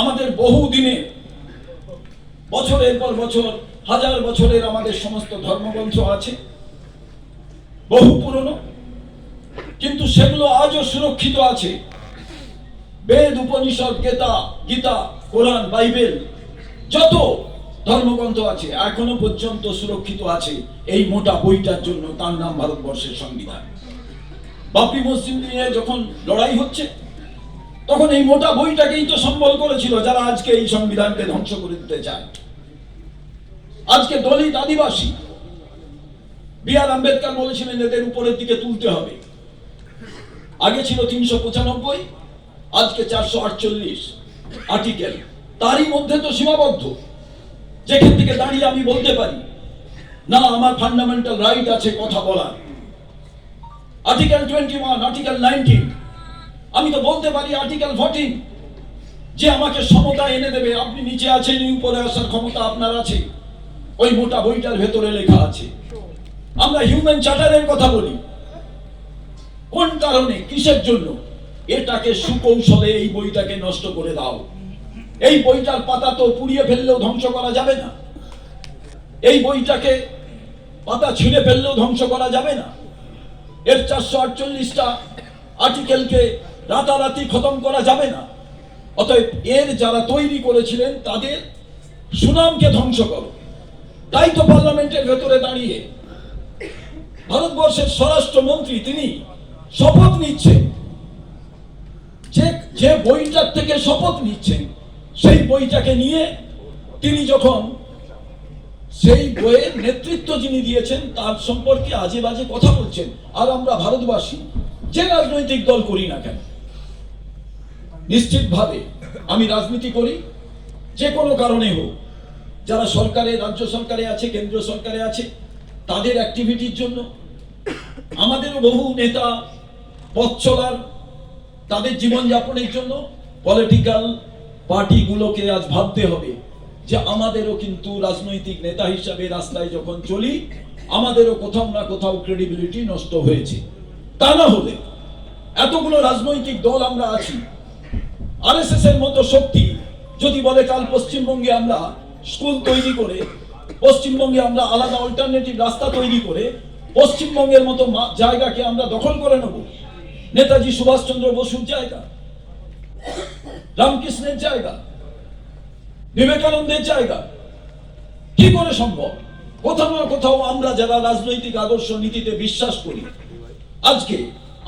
আমাদের বহু দিনে বছরের পর বছর, হাজার বছরের আমাদের সমস্ত ধর্মগ্রন্থ আছে, বহু পুরনো, কিন্তু সেগুলো আজও সুরক্ষিত আছে। বেদ, উপনিষদ, গীতা গীতা, কোরআন, বাইবেল, যত ধর্মগ্রন্থ আছে, এখনও পর্যন্ত সুরক্ষিত আছে এই মোটা বইটার জন্য তার নাম ভারতবর্ষের সংবিধান। বাপরি মসজিদ নিয়ে যখন লড়াই হচ্ছে তখন এই মোটা বইটাকেই তো সম্বল করেছিল যারা আজকে এই সংবিধানকে ধ্বংস করে দিতে চায়। আজকে দলিত আদিবাসী বি আর আম্বেদকর বলেছিলেন এদের উপরের দিকে তুলতে হবে। আগে ছিল তিনশো পঁচানব্বই, আজকে চারশো আটচল্লিশ আর্টিকেল। তারই মধ্যে তো সীমাবদ্ধ। যেখান থেকে দাঁড়িয়ে আমি বলতে পারি, না, আমার ফান্ডামেন্টাল রাইট আছে কথা বলার। Article twenty one article nineteen আমি তো বলতে পারি আর্টিকেল ফোরটিন যে আমাকে সমতা এনে দেবে, আপনি নিচে আছেন উপরে আসার ক্ষমতা আপনার আছে। ওই মোটা বইটার ভেতরে লেখা আছে। আমরা হিউম্যান চার্টারের কথা বলি। কোন কারণে, কিসের জন্য? এটাকে সুকৌশলে এই বইটাকে নষ্ট করে দাও। এই বইটার পাতা তো পুড়িয়ে ফেললেও ধ্বংস করা যাবে না। এই বইটাকে পাতা ছিঁড়ে ফেললেও ধ্বংস করা যাবে না। এর চারশো আটচল্লিশটা আর্টিকেলকে রাতারাতি খতম করা যাবে না। অতএব এর যারা তৈরি করেছিলেন, তাদের সুনামকে ধ্বংস করো। তাই তো পার্লামেন্টের ভেতরে দাঁড়িয়ে ভারতবর্ষের স্বরাষ্ট্রমন্ত্রী তিনি শপথ নিচ্ছেন। যে যে বইটার থেকে শপথ নিচ্ছেন, সেই বইটাকে নিয়ে তিনি যখন সেই বইয়ের নেতৃত্ব যিনি দিয়েছেন, তার সম্পর্কে আজে বাজে কথা বলছেন। আর আমরা ভারতবাসী, যে রাজনৈতিক দল করি না কেন নিশ্চিতভাবে আমি রাজনীতি করি, যে কোনো কারণে হোক। যারা সরকারে, রাজ্য সরকারে আছে, কেন্দ্র সরকারে আছে, তাদের অ্যাক্টিভিটির জন্য আমাদেরও বহু নেতা, পথ চলার, তাদের জীবনযাপনের জন্য পলিটিক্যাল পার্টিগুলোকে আজ ভাবতে হবে যে আমাদেরও কিন্তু রাজনৈতিক নেতা হিসাবে রাস্তায় যখন চলি, আমাদেরও কোথাও না কোথাও ক্রেডিবিলিটি নষ্ট হয়েছে। তা না হলে এতগুলো রাজনৈতিক দল আমরা আছি আরএসএস এর মতো শক্তি, যদি বলে কাল পশ্চিমবঙ্গে আমরা স্কুল তৈরি করে, পশ্চিমবঙ্গে আমরা আলাদা অল্টারনেটিভ রাস্তা তৈরি করে, পশ্চিমবঙ্গের মতো জায়গাকে আমরা দখল করে নেব। নেতাজি সুভাষচন্দ্র বসুর জায়গা, রামকৃষ্ণের জায়গা, বিবেকানন্দের জায়গা, কি করে সম্ভব? কোথাও না কোথাও আমরা যারা রাজনৈতিক আদর্শ নীতিতে বিশ্বাস করি, আজকে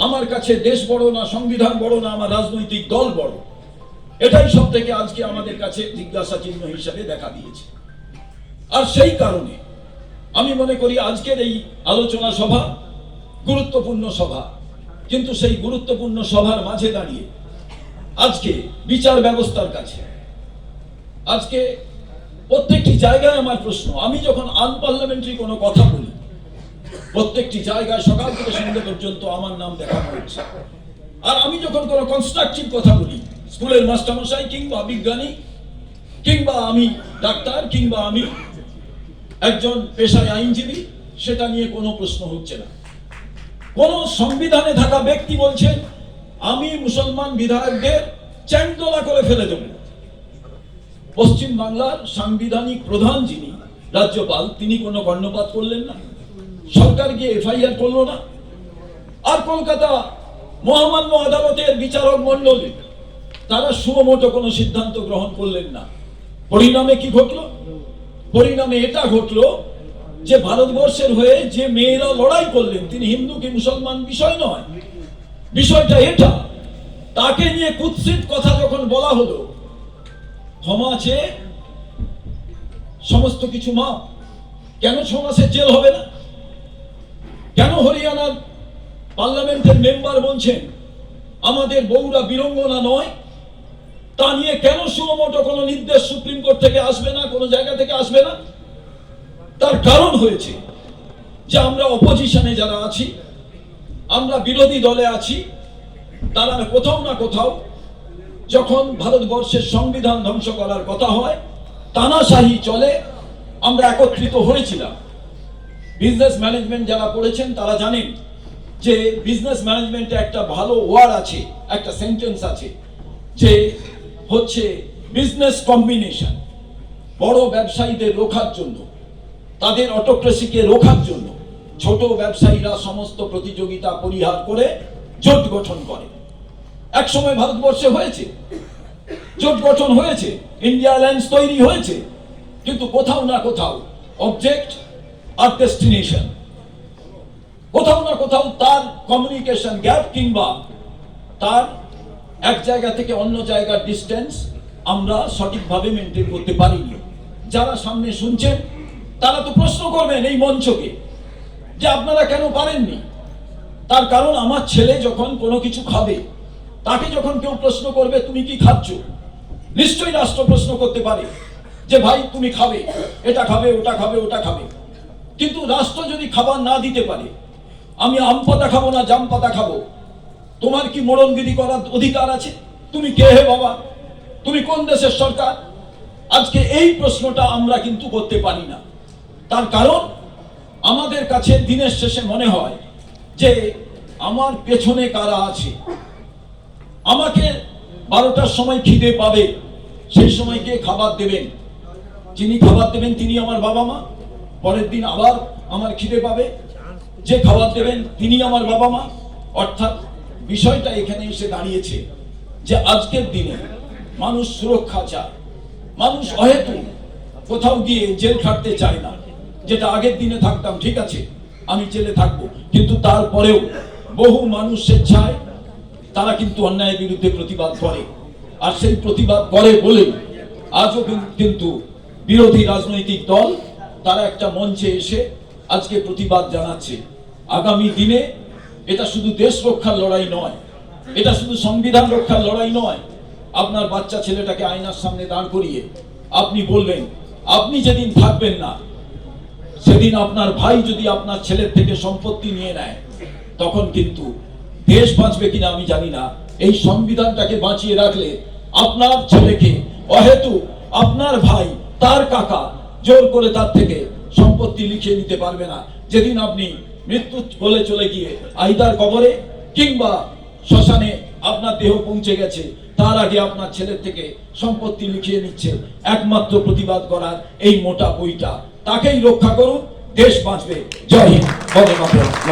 আমার কাছে দেশ বড় না, সংবিধান বড় না, আমার রাজনৈতিক দল বড় এটাই সব থেকে আজকে আমাদের কাছে জিজ্ঞাসা চিহ্ন হিসাবে দেখা দিয়েছে। আর সেই কারণে আমি মনে করি আজকের এই আলোচনা সভা গুরুত্বপূর্ণ সভা, কিন্তু সেই গুরুত্বপূর্ণ সভার মাঝে দাঁড়িয়ে আজকে বিচার ব্যবস্থার কাছে, আজকে প্রত্যেকটি জায়গায় আমার প্রশ্ন, আমি যখন আনপার্লামেন্টারি কোনো কথা বলি, প্রত্যেকটি জায়গায় সকাল থেকে সন্ধ্যে পর্যন্ত আমার নাম দেখানো হচ্ছে। আর আমি যখন কোনো কনস্ট্রাকটিভ কথা বলি স্কুলের মাস্টারমশাই কিংবা বিজ্ঞানী, কিংবা আমি ডাক্তার, কিংবা আমি একজন পেশায় আইনজীবী, সেটা নিয়ে কোনো প্রশ্ন হচ্ছে না। কোন সংবিধানে থাকা ব্যক্তি বলছেন আমি মুসলমান বিধায়কদের চ্যাংদোলা করে ফেলে দেব। পশ্চিম বাংলার সাংবিধানিক প্রধান যিনি, রাজ্যপাল, তিনি কোনো কর্ণপাত করলেন না। সরকার গিয়ে এফআইআর করল না। আর কলকাতা মহামান্য আদালতের বিচারক মন্ডলী তারা সুমোটো কোনো সিদ্ধান্ত গ্রহণ করলেন না, পরিণামে কি ঘটলো? পরিণামে এটা ঘটলো যে ভারতবর্ষের হয়ে যে মেয়েরা লড়াই করলেন, তিনি হিন্দু কি মুসলমান বিষয় নয়। বিষয়টা এটা। তাকে নিয়ে কুৎসিত কথা যখন বলা হলো, ক্ষমা চেয়ে সমস্ত কিছু মা কেন ছ মাসের জেল হবে না? কেন হরিয়ানার পার্লামেন্টের মেম্বার বলছেন, আমাদের বউরা বীরঙ্গনা নয় তা নিয়ে কেন সুমোটো কোনো নির্দেশ সুপ্রিম কোর্ট থেকে আসবে না, কোনো জায়গা থেকে আসবে না? তার কারণ হয়েছে যে আমরা অপোজিশনে যারা আছি, আমরা বিরোধী দলে আছি, তারা কোথাও না কোথাও যখন ভারতবর্ষের সংবিধান ধ্বংস করার কথা হয়, তানাশাহি চলে, আমরা একত্রিত হয়েছিলাম। বিজনেস ম্যানেজমেন্ট যারা পড়েছেন তারা জানেন যে বিজনেস ম্যানেজমেন্টে একটা ভালো ওয়ার্ড আছে, একটা সেন্টেন্স আছে, যে হচ্ছে বিজনেস কম্বিনেশন বড় ব্যবসায়ীদের রোখার জন্য, তাদের অটোক্রেসিকে রোখার জন্য ছোট ব্যবসায়ীরা সমস্ত প্রতিযোগিতা পরিহার করে জোট গঠন করে। একসময় ভারতবর্ষে হয়েছে, জোট গঠন হয়েছে ইন্ডিয়া অ্যালায়েন্স তৈরি হয়েছে, কিন্তু কোথাও না কোথাও অবজেক্ট আর ডেস্টিনেশন কোথাও না কোথাও তার কমিউনিকেশন গ্যাপ কিংবা তার এক জায়গা থেকে অন্য জায়গার ডিস্টেন্স আমরা সঠিকভাবে মেনটেন করতে পারিনি। যারা সামনে শুনছেন, তারা তো প্রশ্ন করবেন এই মঞ্চকে যে আপনারা কেন পারেননি? তার কারণ আমার ছেলে যখন কোনো কিছু খাবে, তাকে যখন কেউ প্রশ্ন করবে, তুমি কি খাচ্ছ? নিশ্চয়ই রাষ্ট্র প্রশ্ন করতে পারে যে, ভাই, তুমি খাবে। এটা খাবে, ওটা খাবে ওটা খাবে। কিন্তু রাষ্ট্র যদি খাবার না দিতে পারে, আমি আম পাতা খাব না জাম পাতা খাব তোমার কি মরণগিরি করার অধিকার আছে? তুমি কে হে বাবা? তুমি কোন দেশের সরকার? আজকে এই প্রশ্নটা আমরা কিন্তু করতে পারি না। তার কারণ, আমাদের কাছে দিনের শেষে মনে হয় যে আমার পেছনে কারা আছে? আমাকে বারোটার সময় খিদে পাবে, সেই সময় কে খাবার দেবেন। যিনি খাবার দেবেন তিনি আমার বাবা মা। পরের দিন আবার আমার খিদে পাবে। যে খাবার দেবেন তিনি আমার বাবা মা। অর্থাৎ বিষয়টা এখানে এসে দাঁড়িয়েছে যে আজকের দিনে মানুষ সুরক্ষা চায়, মানুষ অহেতু কোথাও গিয়ে জেল খাটতে চায় না। যেটা আগের দিনে থাকতাম, ঠিক আছে, আমি জেলে থাকব। কিন্তু তারপরেও বহু মানুষ স্বেচ্ছায়, তারা কিন্তু অন্যায়ের বিরুদ্ধে প্রতিবাদ করে। আর সেই প্রতিবাদ করে বলে আজও কিন্তু বিরোধী রাজনৈতিক দল, তারা একটা মঞ্চে এসে আজকে প্রতিবাদ জানাচ্ছে। আগামী দিনে এটা শুধু দেশ রক্ষার লড়াই নয়, এটা শুধু সংবিধান রক্ষার লড়াই নয়, আপনার বাচ্চা ছেলেটাকে আয়নার সামনে দাঁড় করিয়ে আপনি বলবেন আপনি যেদিন থাকবেন না, সেদিন আপনার ভাই যদি আপনার ছেলের থেকে সম্পত্তি নিয়ে নেয়, তখন কিন্তু দেশ বাঁচবে কিনা আমি জানি না। এই সংবিধানটাকে বাঁচিয়ে রাখলে আপনার ছেলেকে অহেতু আপনার ভাই, তার কাকা জোর করে তার থেকে সম্পত্তি লিখিয়ে নিতে পারবে না। যেদিন আপনি মৃত্যু বলে চলে গিয়ে আইদার কবরে কিংবা শ্মশানে আপনার দেহ পৌঁছে গেছে, তার আগে আপনার ছেলের থেকে সম্পত্তি লিখিয়ে নিচ্ছে। একমাত্র প্রতিবাদ করার এই মোটা বইটা। তাকেই রক্ষা করুন, দেশ বাঁচবে। জয় হিন্দ।